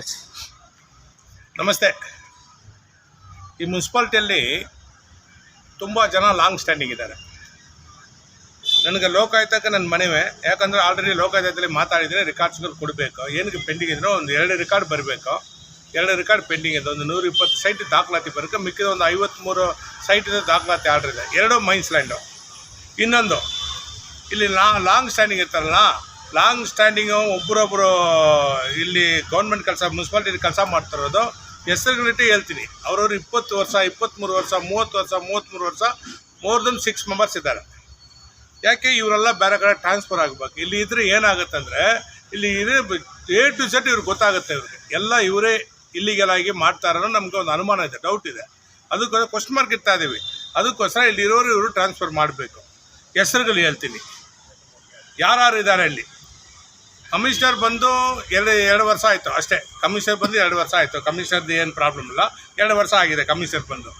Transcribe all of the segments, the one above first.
S ನಮಸ್ತೆ. ಈ ಮುನ್ಸಿಪಾಲ್ಟಿಯಲ್ಲಿ ತುಂಬ ಜನ ಲಾಂಗ್ ಸ್ಟ್ಯಾಂಡಿಂಗ್ ಇದ್ದಾರೆ. ನನಗೆ ಲೋಕಾಯುಕ್ತಕ್ಕೆ ನನ್ನ ಮನೆವೆ, ಯಾಕಂದರೆ ಆಲ್ರೆಡಿ ಲೋಕಾಯುಕ್ತದಲ್ಲಿ ಮಾತಾಡಿದರೆ ರೆಕಾರ್ಡ್ಸ್ಗಳು ಕೊಡಬೇಕು. ಏನಕ್ಕೆ ಪೆಂಡಿಂಗ್ ಇದ್ರೆ ಒಂದು ಎರಡು ರೆಕಾರ್ಡ್ ಬರಬೇಕು. ಎರಡು ರೆಕಾರ್ಡ್ ಪೆಂಡಿಂಗ್ ಇದೆ. ಒಂದು ನೂರ ಇಪ್ಪತ್ತು ಸೈಟ್ ದಾಖಲಾತಿ ಬರೋಕ್ಕೆ ಮಿಕ್ಕಿದ ಒಂದು ಐವತ್ತ್ಮೂರು ಸೈಟಿಂದ ದಾಖಲಾತಿ ಆರ್ಡರ್ ಇದೆ. ಎರಡು ಮೈನ್ಸ್ ಇನ್ನೊಂದು, ಇಲ್ಲಿ ಲಾಂಗ್ ಸ್ಟ್ಯಾಂಡಿಂಗ್ ಇರ್ತಾರಲ್ಲ ಲಾಂಗ್ ಸ್ಟ್ಯಾಂಡಿಂಗು ಒಬ್ಬರೊಬ್ಬರು ಇಲ್ಲಿ ಗೌರ್ಮೆಂಟ್ ಕೆಲಸ ಮುನ್ಸಿಪಾಲ್ಟಿ ಕೆಲಸ ಮಾಡ್ತಿರೋದು ಹೆಸರುಗಳಿಟ್ಟು ಹೇಳ್ತೀನಿ. ಅವ್ರವ್ರು ಇಪ್ಪತ್ತು ವರ್ಷ ಇಪ್ಪತ್ತ್ಮೂರು ವರ್ಷ, ಮೂವತ್ತು ವರ್ಷ ಮೂವತ್ತ್ಮೂರು ವರ್ಷ ಮೋರ್ ದನ್ ಸಿಕ್ಸ್ ಮೆಂಬರ್ಸ್ ಇದ್ದಾರೆ. ಯಾಕೆ ಇವರೆಲ್ಲ ಬೇರೆ ಕಡೆ ಟ್ರಾನ್ಸ್ಫರ್ ಆಗಬೇಕು? ಇಲ್ಲಿ ಇದ್ರೆ ಏನಾಗುತ್ತೆ ಅಂದರೆ ಇಲ್ಲಿ ಇದೇ ಎ ಟು ಝಡ್ ಇವ್ರಿಗೆ ಗೊತ್ತಾಗುತ್ತೆ ಇವ್ರಿಗೆ. ಎಲ್ಲ ಇವರೇ ಇಲ್ಲಿಗೆಲಾಗಿ ಮಾಡ್ತಾರೋ ನಮಗೆ ಒಂದು ಅನುಮಾನ ಇದೆ ಡೌಟ್ ಇದೆ. ಅದಕ್ಕೋಸ್ಕರ ಕ್ವಶನ್ ಮಾರ್ಕ್ ಇರ್ತಾ ಇದ್ದೀವಿ ಅದಕ್ಕೋಸ್ಕರ ಇಲ್ಲಿ ಇರೋರು ಇವರು ಟ್ರಾನ್ಸ್ಫರ್ ಮಾಡಬೇಕು. ಹೆಸರುಗಳು ಹೇಳ್ತೀನಿ. ಯಾರ್ಯಾರು ಇದ್ದಾರೆ ಇಲ್ಲಿ ಕಮಿಷನರ್ ಬಂದು ಎರಡು ಎರಡು ವರ್ಷ ಆಯಿತು ಅಷ್ಟೇ. ಕಮಿಷನರ್ ಬಂದು ಎರಡು ವರ್ಷ ಆಯಿತು. ಕಮಿಷನರ್ದು ಏನು ಪ್ರಾಬ್ಲಮ್ ಇಲ್ಲ. ಎರಡು ವರ್ಷ ಆಗಿದೆ ಕಮಿಷನರ್ ಬಂದು.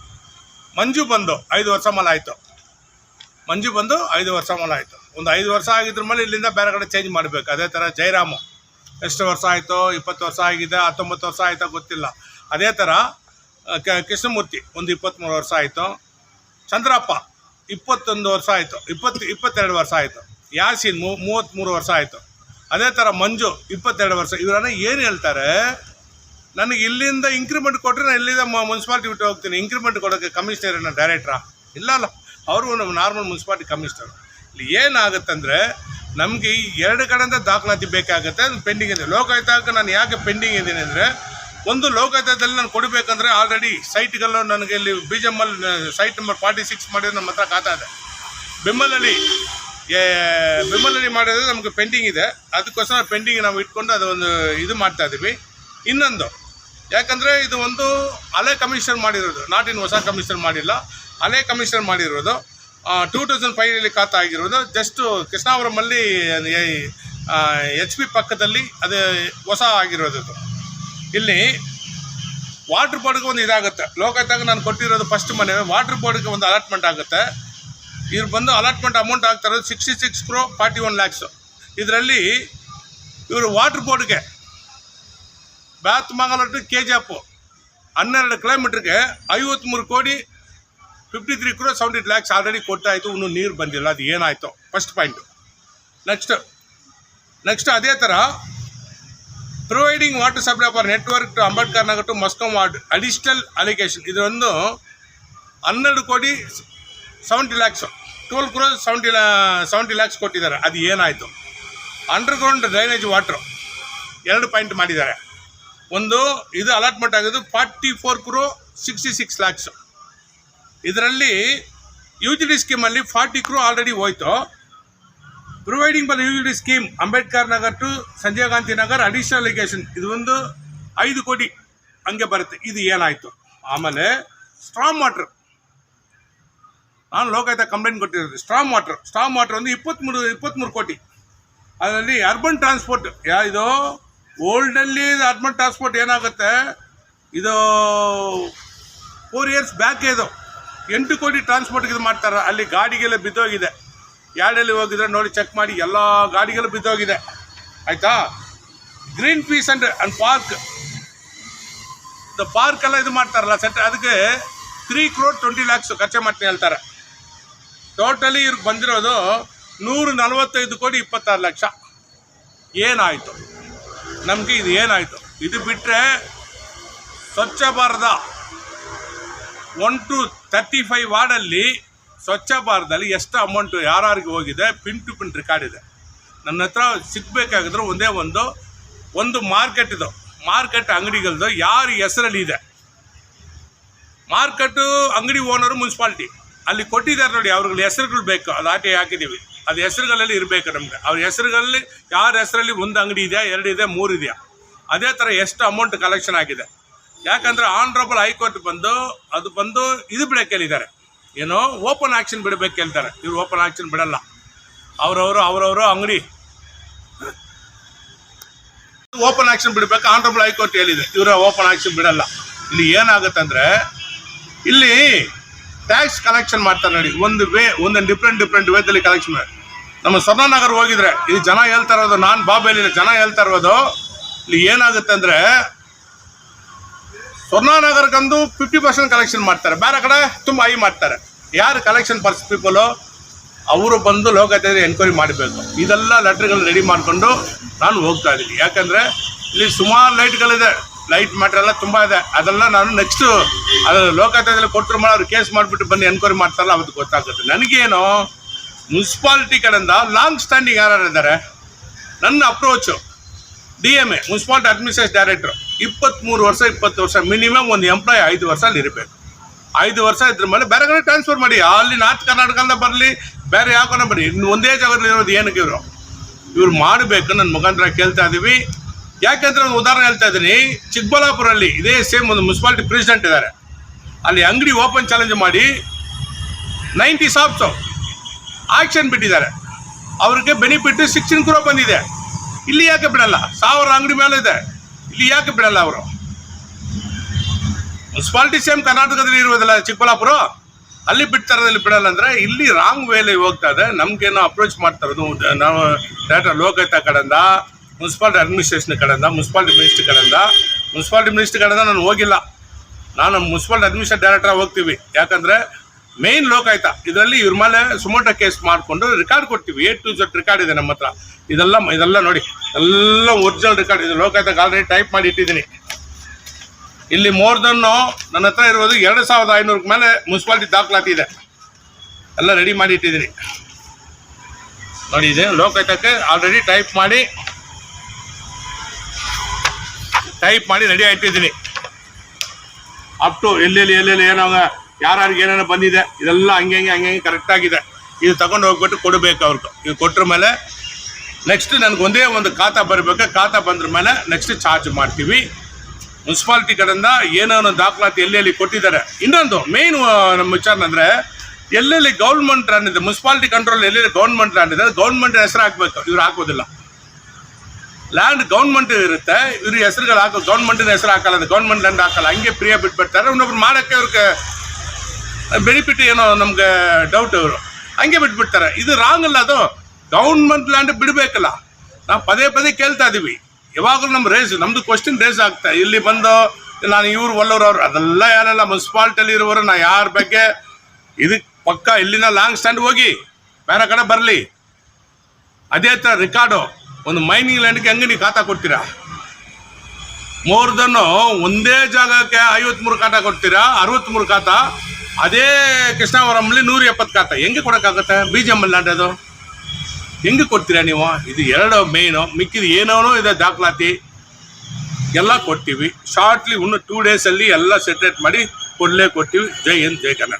ಮಂಜು ಬಂದು ಐದು ವರ್ಷ ಮೇಲೆ ಆಯಿತು. ಮಂಜು ಬಂದು ಐದು ವರ್ಷ ಮೇಲೆ ಆಯಿತು. ಒಂದು ಐದು ವರ್ಷ ಆಗಿದ್ರ ಮೇಲೆ ಇಲ್ಲಿಂದ ಬೇರೆ ಕಡೆ ಚೇಂಜ್ ಮಾಡಬೇಕು. ಅದೇ ಥರ ಜೈರಾಮು ಎಷ್ಟು ವರ್ಷ ಆಯಿತು? ಇಪ್ಪತ್ತು ವರ್ಷ ಆಗಿದೆ, ಹತ್ತೊಂಬತ್ತು ವರ್ಷ ಆಯಿತಾ ಗೊತ್ತಿಲ್ಲ. ಅದೇ ಥರ ಕೃಷ್ಣಮೂರ್ತಿ ಒಂದು ಇಪ್ಪತ್ತ್ಮೂರು ವರ್ಷ ಆಯಿತು. ಚಂದ್ರಪ್ಪ ಇಪ್ಪತ್ತೊಂದು ವರ್ಷ ಆಯಿತು. ಇಪ್ಪತ್ತು, ಇಪ್ಪತ್ತೆರಡು ವರ್ಷ ಆಯಿತು. ಯಾಸಿನ್ ಮೂವತ್ತ್ಮೂರು ವರ್ಷ ಆಯಿತು. ಅದೇ ಥರ ಮಂಜು, ಇಪ್ಪತ್ತೆರಡು ವರ್ಷ, ಇವರನ್ನ ಏನು ಹೇಳ್ತಾರೆ? ನನಗೆ ಇಲ್ಲಿಂದ ಇಂಕ್ರಿಮೆಂಟ್ ಕೊಟ್ಟರೆ ನಾನು ಇಲ್ಲಿಂದ ಮುನ್ಸಿಪಾಲ್ಟಿ ಬಿಟ್ಟು ಹೋಗ್ತೀನಿ. ಇಂಕ್ರಿಮೆಂಟ್ ಕೊಡೋಕ್ಕೆ ಕಮಿಷನರ್ ನಾನು ಡೈರೆಕ್ಟ್ರಾ ಇಲ್ಲ ಅಲ್ಲ. ಅವರು ನಮ್ಮ ನಾರ್ಮಲ್ ಮುನ್ಸಿಪಾಲ್ಟಿ ಕಮಿಷನರ್ ಇಲ್ಲಿ ಏನಾಗುತ್ತಂದರೆ, ನಮಗೆ ಎರಡು ಕಡೆಯಿಂದ ದಾಖಲಾತಿ ಬೇಕಾಗುತ್ತೆ, ಅದು ಪೆಂಡಿಂಗ್ ಇದೆ. ಲೋಕಾಯುಕ್ತಕ್ಕೆ ನಾನು ಯಾಕೆ ಪೆಂಡಿಂಗ್ ಇದ್ದೀನಿ ಅಂದರೆ, ಒಂದು ಲೋಕಾಯುತದಲ್ಲಿ ನಾನು ಕೊಡಬೇಕಂದ್ರೆ ಆಲ್ರೆಡಿ ಸೈಟ್ಗೆಲ್ಲ ನನಗೆ ಇಲ್ಲಿ B G M site number forty six ಮಾಡಿದ್ರೆ ನಮ್ಮ ಹತ್ರ ಖಾತಾ ಇದೆ. ಬೆಮ್ಮಲಲ್ಲಿ ಬೆಮ್ಮಲಲ್ಲಿ ಮಾಡಿದ್ರೆ ನಮಗೆ ಪೆಂಡಿಂಗ್ ಇದೆ. ಅದಕ್ಕೋಸ್ಕರ ಪೆಂಡಿಂಗ್ ನಾವು ಇಟ್ಕೊಂಡು ಅದು ಒಂದು ಇದು ಮಾಡ್ತಾ ಇದ್ದೀವಿ ಇನ್ನೊಂದು, ಯಾಕಂದರೆ ಇದು ಒಂದು ಹಳೆ ಕಮಿಷನ್ ಮಾಡಿರೋದು. ನಾಟ್ ಇನ್ ಹೊಸ ಕಮಿಷನ್ ಮಾಡಿಲ್ಲ. ಹಳೆ ಕಮಿಷನ್ ಮಾಡಿರೋದು. ಟೂ ತೌಸಂಡ್ ಫೈವಲ್ಲಿ ಖಾತ ಆಗಿರೋದು. ಜಸ್ಟು ಕೃಷ್ಣಾವರಮಲ್ಲಿ ಎಚ್ ಪಿ ಪಕ್ಕದಲ್ಲಿ ಅದು ಹೊಸ ಆಗಿರೋದು. ಇಲ್ಲಿ ವಾಟ್ರ್ ಬೋರ್ಡ್ಗೆ ಒಂದು ಇದಾಗುತ್ತೆ. ಲೋಕಾಯುಕ್ತಾಗ ನಾನು ಕೊಟ್ಟಿರೋದು ಫಸ್ಟ್ ಮನೆ ವಾಟ್ರ್ ಬೋರ್ಡ್ಗೆ ಒಂದು ಅಲಾಟ್ಮೆಂಟ್ ಆಗುತ್ತೆ. ಇವ್ರು ಬಂದು ಅಲಾಟ್ಮೆಂಟ್ ಅಮೌಂಟ್ ಆಗ್ತಾರೆ sixty six crore forty one lakhs ಇದರಲ್ಲಿ ಇವರು ವಾಟ್ರ್ ಬೋರ್ಡ್ಗೆ ಬ್ಯಾತ್ ಮಂಗಲ ಟು ಕೆ ಜಿ ಎಫ್ ಹನ್ನೆರಡು ಕಿಲೋಮೀಟ್ರಿಗೆ ಐವತ್ತ್ಮೂರು ಕೋಟಿ fifty three crore seventy lakhs already ಕೊಟ್ಟಾಯಿತು ಇನ್ನೂ ನೀರು ಬಂದಿಲ್ಲ, ಅದು ಏನಾಯಿತು? ಫಸ್ಟ್ ಪಾಯಿಂಟು ನೆಕ್ಸ್ಟ್ ನೆಕ್ಸ್ಟ್ ಅದೇ ಥರ providing water supply for network to Ambedkar Nagar to Maskam ward additional allocation ಇದೊಂದು ಹನ್ನೆರಡು ಕೋಟಿ seventy lakhs total crores seventy lakh seventy lakhs ಕೊಟ್ಟಿದ್ದಾರೆ. ಅದು ಏನಾಯಿತು? ಅಂಡರ್ಗ್ರೌಂಡ್ ಡ್ರೈನೇಜ್ ವಾಟ್ರು ಎರಡು ಪಾಯಿಂಟ್ ಮಾಡಿದ್ದಾರೆ. ಒಂದು, ಇದು ಅಲಾಟ್ಮೆಂಟ್ ಆಗೋದು forty four crore sixty six lakhs ಇದರಲ್ಲಿ ಯು ಜಿ ಡಿ ಸ್ಕೀಮಲ್ಲಿ ಫಾರ್ಟಿ ಕ್ರೋ ಆಲ್ರೆಡಿ ಹೋಯ್ತು. ಪ್ರೊವೈಡಿಂಗ್ ಬಲ್ U G D scheme Ambedkar Nagar to Sanjay Gandhi Nagar additional allocation ಇದು ಒಂದು ಐದು ಕೋಟಿ ಹಂಗೆ ಬರುತ್ತೆ. ಇದು ಏನಾಯಿತು? ಆಮೇಲೆ ಸ್ಟ್ರಾಂಗ್ ವಾಟ್ರ್ ನಾನು ಲೋಕಾಯುಕ್ತ ಕಂಪ್ಲೇಂಟ್ ಕೊಟ್ಟಿರೋದು. ಸ್ಟ್ರಾಮ್ ವಾಟರ್ ಸ್ಟ್ರಾಮ್ ವಾಟರ್ ಒಂದು ಇಪ್ಪತ್ತ್ಮೂರು ಇಪ್ಪತ್ತ್ಮೂರು ಕೋಟಿ. ಅದರಲ್ಲಿ ಅರ್ಬನ್ ಟ್ರಾನ್ಸ್ಪೋರ್ಟ್ ಯಾ ಇದು ಓಲ್ಡಲ್ಲಿ ಅರ್ಬನ್ ಟ್ರಾನ್ಸ್ಪೋರ್ಟ್ ಏನಾಗುತ್ತೆ? ಇದು ಫೋರ್ ಇಯರ್ಸ್ ಬ್ಯಾಕ್ ಇದು. ಎಂಟು ಕೋಟಿ ಟ್ರಾನ್ಸ್ಪೋರ್ಟ್ಗೆ ಇದು ಮಾಡ್ತಾರೆ. ಅಲ್ಲಿ ಗಾಡಿಗೆಲ್ಲ ಬಿದ್ದೋಗಿದೆ. ಯಾರ್ಡಲ್ಲಿ ಹೋಗಿದ್ರೆ ನೋಡಿ ಚೆಕ್ ಮಾಡಿ. ಎಲ್ಲ ಗಾಡಿಗೆಲ್ಲ ಬಿದ್ದೋಗಿದೆ. ಆಯಿತಾ? Green peace and and park the park ಎಲ್ಲ ಇದು ಮಾಡ್ತಾರಲ್ಲ ಸೆಟ್ ಅದಕ್ಕೆ ತ್ರೀ ಕ್ರೋಡ್ ಟ್ವೆಂಟಿ ಲ್ಯಾಕ್ಸ್ ಖರ್ಚು ಮಾಡ್ತೀನಿ ಹೇಳ್ತಾರೆ. ಟೋಟಲಿ ಇವ್ರಿಗೆ ಬಂದಿರೋದು ನೂರು ನಲವತ್ತೈದು ಕೋಟಿ ಇಪ್ಪತ್ತಾರು ಲಕ್ಷ. ಏನಾಯಿತು? ನಮಗೆ ಇದು ಏನಾಯಿತು? ಇದು ಬಿಟ್ಟರೆ Swachh Bharat. One two thirty five ವಾರ್ಡಲ್ಲಿ Swachh ಭಾರತದಲ್ಲಿ ಎಷ್ಟು ಅಮೌಂಟು ಯಾರ್ಯಾರಿಗೆ ಹೋಗಿದೆ ಪಿನ್ ಟು ಪಿನ್ ರೆಕಾರ್ಡ್ ಇದೆ. ನನ್ನ ಹತ್ರ ಸಿಗಬೇಕಾಗಿದ್ರೆ ಒಂದೇ ಒಂದು ಒಂದು ಮಾರ್ಕೆಟ್ ಇದು. ಮಾರ್ಕೆಟ್ ಅಂಗಡಿಗಳದ್ದು ಯಾರ ಹೆಸರಲ್ಲಿ ಇದೆ? ಮಾರ್ಕೆಟು ಅಂಗಡಿ ಓನರು ಮುನ್ಸಿಪಾಲ್ಟಿ ಅಲ್ಲಿ ಕೊಟ್ಟಿದ್ದಾರೆ ನೋಡಿ, ಅವ್ರಿಗೆ ಹೆಸರುಗಳು ಬೇಕು. ಅದು ಆಟೆ ಹಾಕಿದ್ದೀವಿ. ಅದು ಹೆಸರುಗಳಲ್ಲಿ ಇರಬೇಕು ನಮಗೆ. ಅವ್ರ ಹೆಸರುಗಳಲ್ಲಿ, ಯಾರ ಹೆಸರಲ್ಲಿ ಒಂದು ಅಂಗಡಿ ಇದೆಯಾ, ಎರಡು ಇದೆ ಮೂರು ಇದೆಯಾ? ಅದೇ ಥರ ಎಷ್ಟು ಅಮೌಂಟ್ ಕಲೆಕ್ಷನ್ ಆಗಿದೆ. ಯಾಕಂದರೆ ಆನರಬಲ್ ಹೈಕೋರ್ಟ್ ಬಂದು, ಅದು ಬಂದು ಇದು ಬಿಡಕ್ಕೆ ಹೇಳಿದ್ದಾರೆ. ಏನೋ ಓಪನ್ ಆಕ್ಷನ್ ಬಿಡಬೇಕು ಹೇಳ್ತಾರೆ. ಇವ್ರು ಓಪನ್ ಆಕ್ಷನ್ ಬಿಡಲ್ಲ. ಅವರವರು ಅವರವರು ಅಂಗಡಿ. ಓಪನ್ ಆಕ್ಷನ್ ಬಿಡಬೇಕು ಆನರಬಲ್ ಹೈಕೋರ್ಟ್ ಹೇಳಿದೆ. ಇವರ ಓಪನ್ ಆಕ್ಷನ್ ಬಿಡಲ್ಲ. ಇಲ್ಲಿ ಏನಾಗುತ್ತಂದರೆ, ಇಲ್ಲಿ ಟ್ಯಾಕ್ಸ್ ಕಲೆಕ್ಷನ್ ಮಾಡ್ತಾರೆ ನೋಡಿ. ಒಂದು ವೇ, ಒಂದು ಡಿಫ್ರೆಂಟ್ ಡಿಫ್ರೆಂಟ್ ವೇದಲ್ಲಿ ಕಲೆಕ್ಷನ್ ನಮ್ಮ ಸ್ವರ್ಣನಗರ್ ಹೋಗಿದ್ರೆ ಇದು ಜನ ಹೇಳ್ತಾ ಇರೋದು, ನಾನು ಬಾಬೆಲಿಲ್ಲ ಜನ ಹೇಳ್ತಾ ಇರೋದು, ಇಲ್ಲಿ ಏನಾಗುತ್ತೆ ಅಂದರೆ ಸ್ವರ್ಣನಗರಕ್ಕಂದು ಫಿಫ್ಟಿ ಪರ್ಸೆಂಟ್ ಕಲೆಕ್ಷನ್ ಮಾಡ್ತಾರೆ. ಬೇರೆ ಕಡೆ ತುಂಬ ಹೈ ಮಾಡ್ತಾರೆ. ಯಾರು ಕಲೆಕ್ಷನ್ ಪರ್ಸ್ ಪೀಪಲು ಅವರು ಬಂದು ಲೋಕಾಯುಕ್ತ ಎನ್ಕ್ವೈರಿ ಮಾಡಬೇಕು ಇದೆಲ್ಲ ಲೆಟ್ರ್ಗಳನ್ನ ರೆಡಿ ಮಾಡಿಕೊಂಡು ನಾನು ಹೋಗ್ತಾ ಇದ್ದೀನಿ. ಯಾಕಂದರೆ, ಇಲ್ಲಿ ಸುಮಾರು ಲೈಟ್ಗಳಿದೆ ಲೈಟ್ ಮ್ಯಾಟರ್ ಎಲ್ಲ ತುಂಬ ಇದೆ. ಅದೆಲ್ಲ ನಾನು ನೆಕ್ಸ್ಟು ಅದು ಲೋಕಾಯುಕ್ತದಲ್ಲಿ ಕೊಟ್ಟರು ಮಾಡಿ ಅವ್ರು ಕೇಸ್ ಮಾಡಿಬಿಟ್ಟು ಬಂದು ಎನ್ಕ್ವೈರಿ ಮಾಡ್ತಾರಲ್ಲ, ಅವತ್ತು ಗೊತ್ತಾಗುತ್ತೆ. ನನಗೇನು ಮುನ್ಸಿಪಾಲಿಟಿ ಕಡೆಯಿಂದ ಲಾಂಗ್ ಸ್ಟ್ಯಾಂಡಿಂಗ್ ಯಾರು ಇದ್ದಾರೆ, ನನ್ನ approach D M A municipality administration director ಇಪ್ಪತ್ತ್ಮೂರು ವರ್ಷ, ಇಪ್ಪತ್ತು ವರ್ಷ ಮಿನಿಮಮ್ ಒಂದು ಎಂಪ್ಲಾಯ್ ಐದು ವರ್ಷ ಅಲ್ಲಿ ಇರಬೇಕು. ಐದು ವರ್ಷ ಇದ್ರ ಮೇಲೆ ಬೇರೆ ಕಡೆ ಟ್ರಾನ್ಸ್ಫರ್ ಮಾಡಿ. ಅಲ್ಲಿ ನಾರ್ತ್ ಕರ್ನಾಟಕದಿಂದ ಬರಲಿ, ಬೇರೆ ಯಾವ ಕಡೆ ಬರಲಿ, ಇನ್ನು ಒಂದೇ ಜಾಗದಲ್ಲಿ ಇರೋದು ಏನಕ್ಕೆ ಇವರು? ಇವ್ರು ಮಾಡಬೇಕು, ನನ್ನ ಮುಖಾಂತರ ಕೇಳ್ತಾ ಇದ್ದೀವಿ ಯಾಕೆಂದ್ರೆ ಒಂದು ಉದಾಹರಣೆ ಹೇಳ್ತಾ ಇದ್ದೀನಿ. ಚಿಕ್ಕಬಳ್ಳಾಪುರಲ್ಲಿ ಇದೇ ಸೇಮ್ ಒಂದು ಮುನ್ಸಿಪಾಲಿಟಿ ಪ್ರೆಸಿಡೆಂಟ್ ಇದ್ದಾರೆ. ಅಲ್ಲಿ ಅಂಗಡಿ ಓಪನ್ ಚಾಲೆಂಜ್ ಮಾಡಿ ನೈಂಟಿ ಶಾಪ್ಸು ಆಕ್ಷನ್ ಬಿಟ್ಟಿದ್ದಾರೆ. ಅವ್ರಿಗೆ ಬೆನಿಫಿಟ್ ಸಿಕ್ಸ್ಟೀನ್ ಕ್ರೋ ಬಂದಿದೆ. ಇಲ್ಲಿ ಯಾಕೆ ಬಿಡಲ್ಲ? ಸಾವಿರ ಅಂಗಡಿ ಮೇಲೆ ಇದೆ. ಇಲ್ಲಿ ಯಾಕೆ ಬಿಡಲ್ಲ ಅವರು? ಮುನ್ಸಿಪಾಲಿಟಿ ಸೇಮ್ ಕರ್ನಾಟಕದಲ್ಲಿ ಇರುವುದಿಲ್ಲ ಚಿಕ್ಕಬಳ್ಳಾಪುರ? ಅಲ್ಲಿ ಬಿಡ್ತಾರೆ ಇಲ್ಲಿ ಬಿಡಲ್ಲ ಅಂದ್ರೆ ಇಲ್ಲಿ ರಾಂಗ್ ವೇಲಿ ಹೋಗ್ತಾ ಇದೆ. ನಮಗೇನೋ ಅಪ್ರೋಚ್ ಮಾಡ್ತಾ ಇರೋದು. ನಾವು ಡೈರೆಕ್ಟ್ ಲೋಕಾಯುಕ್ತ ಕಡೆಯಿಂದ ಮುನ್ಸಿಪಾಲಿಟಿ ಅಡ್ಮಿನಿಸ್ಟ್ರೇಷನ್ ಕಡೆಯಿಂದ ಮುನ್ಸಿಪಾಲ್ಟಿ ಮಿನಿಸ್ಟ್ರಿ ಕಡೆಯಿಂದ ಮುನ್ಸಿಪಾಲ್ಟಿ ಮಿನಿಸ್ಟ್ರಿ ಕಡೆಯಿಂದ ನಾನು ಹೋಗಿಲ್ಲ. ನಾನು ಮುನ್ಸಿಪಾಲ್ಟಿ ಅಡ್ಮಿನಿಸ್ಟ್ರೇಟ್ ಡೈರೆಕ್ಟರ್ ಹೋಗ್ತೀವಿ. ಯಾಕಂದರೆ ಮೇನ್ ಲೋಕಾಯುಕ್ತ, ಇದರಲ್ಲಿ ಇವ್ರ ಮೇಲೆ ಸುಮೋಟ ಕೇಸ್ ಮಾಡಿಕೊಂಡು ರೆಕಾರ್ಡ್ ಕೊಡ್ತೀವಿ. ಎ ಟು ಜೆಡ್ ರೆಕಾರ್ಡ್ ಇದೆ ನಮ್ಮ ಹತ್ರ. ಇದೆಲ್ಲ ಇದೆಲ್ಲ ನೋಡಿ. ಎಲ್ಲ ಒರಿಜಿನಲ್ ರೆಕಾರ್ಡ್ ಇದೆ. ಲೋಕಾಯುಕ್ತಕ್ಕೆ ಆಲ್ರೆಡಿ ಟೈಪ್ ಮಾಡಿ ಇಟ್ಟಿದ್ದೀನಿ. ಇಲ್ಲಿ ಮೋರ್ ದನ್ ನನ್ನ ಹತ್ರ ಇರೋದು ಎರಡು ಸಾವಿರದ ಐನೂರಕ್ಕೆ ಮೇಲೆ ಮುನ್ಸಿಪಾಲ್ಟಿ ದಾಖಲಾತಿ ಇದೆ. ಎಲ್ಲ ರೆಡಿ ಮಾಡಿ ಇಟ್ಟಿದ್ದೀನಿ. ನೋಡಿ, ಇದೆ ಲೋಕಾಯುಕ್ತಕ್ಕೆ ಆಲ್ರೆಡಿ ಟೈಪ್ ಮಾಡಿ ಟೈಪ್ ಮಾಡಿ ರೆಡಿ ಆಯ್ತಿದ್ದೀನಿ ಅಪ್ ಟು ಎಲ್ಲೆಲ್ಲಿ ಎಲ್ಲೆಲ್ಲಿ ಏನೋ ಯಾರ್ಯಾರಿಗೆ ಏನೇನೋ ಬಂದಿದೆ, ಇದೆಲ್ಲ ಹಂಗೆ ಹಂಗೆ ಹಂಗೆ ಹಂಗೆ ಕರೆಕ್ಟ್ ಆಗಿದೆ. ಇದು ತಗೊಂಡು ಹೋಗ್ಬಿಟ್ಟು ಕೊಡಬೇಕು ಅವ್ರಿಗೆ. ಇದು ಕೊಟ್ರ ಮೇಲೆ ನೆಕ್ಸ್ಟ್ ನನಗೆ ಒಂದೇ ಒಂದು ಖಾತಾ ಬರಬೇಕು. ಖಾತಾ ಬಂದ್ರ ಮೇಲೆ ನೆಕ್ಸ್ಟ್ ಚಾರ್ಜ್ ಮಾಡ್ತೀವಿ. ಮುನ್ಸಿಪಾಲಿಟಿ ಕಡೆಯಿಂದ ಏನೇನೋ ದಾಖಲಾತಿ ಎಲ್ಲೆಲ್ಲಿ ಕೊಟ್ಟಿದ್ದಾರೆ. ಇನ್ನೊಂದು ಮೇನ್ ನಮ್ಮ ವಿಚಾರ ಅಂದರೆ ಎಲ್ಲೆಲ್ಲಿ ಗೌರ್ಮೆಂಟ್ ಲ್ಯಾಂಡ್ ಇದೆ ಮುನ್ಸಿಪಾಲಿಟಿ ಕಂಟ್ರೋಲ್ ಎಲ್ಲೆಲ್ಲಿ ಗೌರ್ಮೆಂಟ್ ಲ್ಯಾಂಡ್ ಇದೆ ಗೌರ್ಮೆಂಟ್ ಹೆಸರು ಹಾಕಬೇಕು. ಇವ್ರು ಹಾಕೋದಿಲ್ಲ. ಲ್ಯಾಂಡ್ ಗೌರ್ಮೆಂಟ್ ಇರುತ್ತೆ ಇವ್ರ ಹೆಸರುಗಳು ಹಾಕೋ ಗೌರ್ಮೆಂಟಿನ ಹೆಸರು ಹಾಕಲ್ಲ ಗೌರ್ಮೆಂಟ್ ಲ್ಯಾಂಡ್ ಹಾಕಲ್ಲ ಹಂಗೆ ಫ್ರೀ ಬಿಟ್ಬಿಡ್ತಾರೆ ಇನ್ನೊಬ್ರು ಮಾಡೋಕ್ಕೆ ಅವ್ರಿಗೆ ಬೆನಿಫಿಟ್ ಏನೋ ನಮ್ಗೆ ಡೌಟ್ ಇವರು ಹಂಗೆ ಬಿಟ್ಬಿಡ್ತಾರೆ ಇದು ರಾಂಗ್ ಅಲ್ಲ ಅದು ಗೌರ್ಮೆಂಟ್ ಲ್ಯಾಂಡ್ ಬಿಡಬೇಕಲ್ಲ ನಾವು ಪದೇ ಪದೇ ಕೇಳ್ತಾ ಇದೀವಿ ಯಾವಾಗಲೂ ನಮ್ಮ ರೇಸ್ ನಮ್ದು ಕ್ವಶನ್ ರೇಸ್ ಆಗ್ತಾ ಇಲ್ಲಿ ಬಂದು ನಾನು ಇವ್ರು ಒಲ್ಲವ್ರವ್ರು ಅದೆಲ್ಲ ಯಾರೆಲ್ಲ ಮುನ್ಸಿಪಾಲ್ಟಿಯಲ್ಲಿ ಇರುವವರು ನಾ ಯಾರ ಬಗ್ಗೆ ಇದಕ್ಕೆ ಪಕ್ಕ ಇಲ್ಲಿಂದ ಲಾಂಗ್ ಸ್ಟ್ಯಾಂಡ್ ಹೋಗಿ ಬೇರೆ ಕಡೆ ಬರಲಿ ಅದೇ ಥರ ರಿಕಾರ್ಡು ಒಂದು ಮೈನಿಂಗ್ ಲ್ಯಾಂಡ್ಗೆ ಹೆಂಗೆ ನೀವು ಖಾತಾ ಕೊಡ್ತೀರಾ? ಮೋರ್ ದನ್ ಒಂದೇ ಜಾಗಕ್ಕೆ ಐವತ್ಮೂರು ಖಾತಾ ಕೊಡ್ತೀರಾ? ಅರವತ್ಮೂರು ಖಾತಾ? ಅದೇ ಕೃಷ್ಣಾವರಂಲಿ ನೂರ ಎಪ್ಪತ್ತು ಖಾತಾ. ಹೆಂಗೆ ಕೊಡೋಕ್ಕಾಗುತ್ತೆ? ಬಿ ಜಿ ಎಂ ಲ್ಯಾಂಡ್ ಅದು. ಹೆಂಗೆ ಕೊಡ್ತೀರಾ ನೀವು? ಇದು ಎರಡು ಮೇಯ್ನು ಮಿಕ್ಕಿದ ಏನೋ ಇದೆ ದಾಖಲಾತಿ. ಎಲ್ಲ ಕೊಡ್ತೀವಿ. ಶಾರ್ಟ್ಲಿ ಇನ್ನು ಟೂ ಡೇಸಲ್ಲಿ ಎಲ್ಲ ಸೆಟ್ರೇಟ್ ಮಾಡಿ ಕೊಡಲೇ ಕೊಡ್ತೀವಿ. ಜೈ ಹಿಂದ್, ಜೈ ಕನ್ನಡ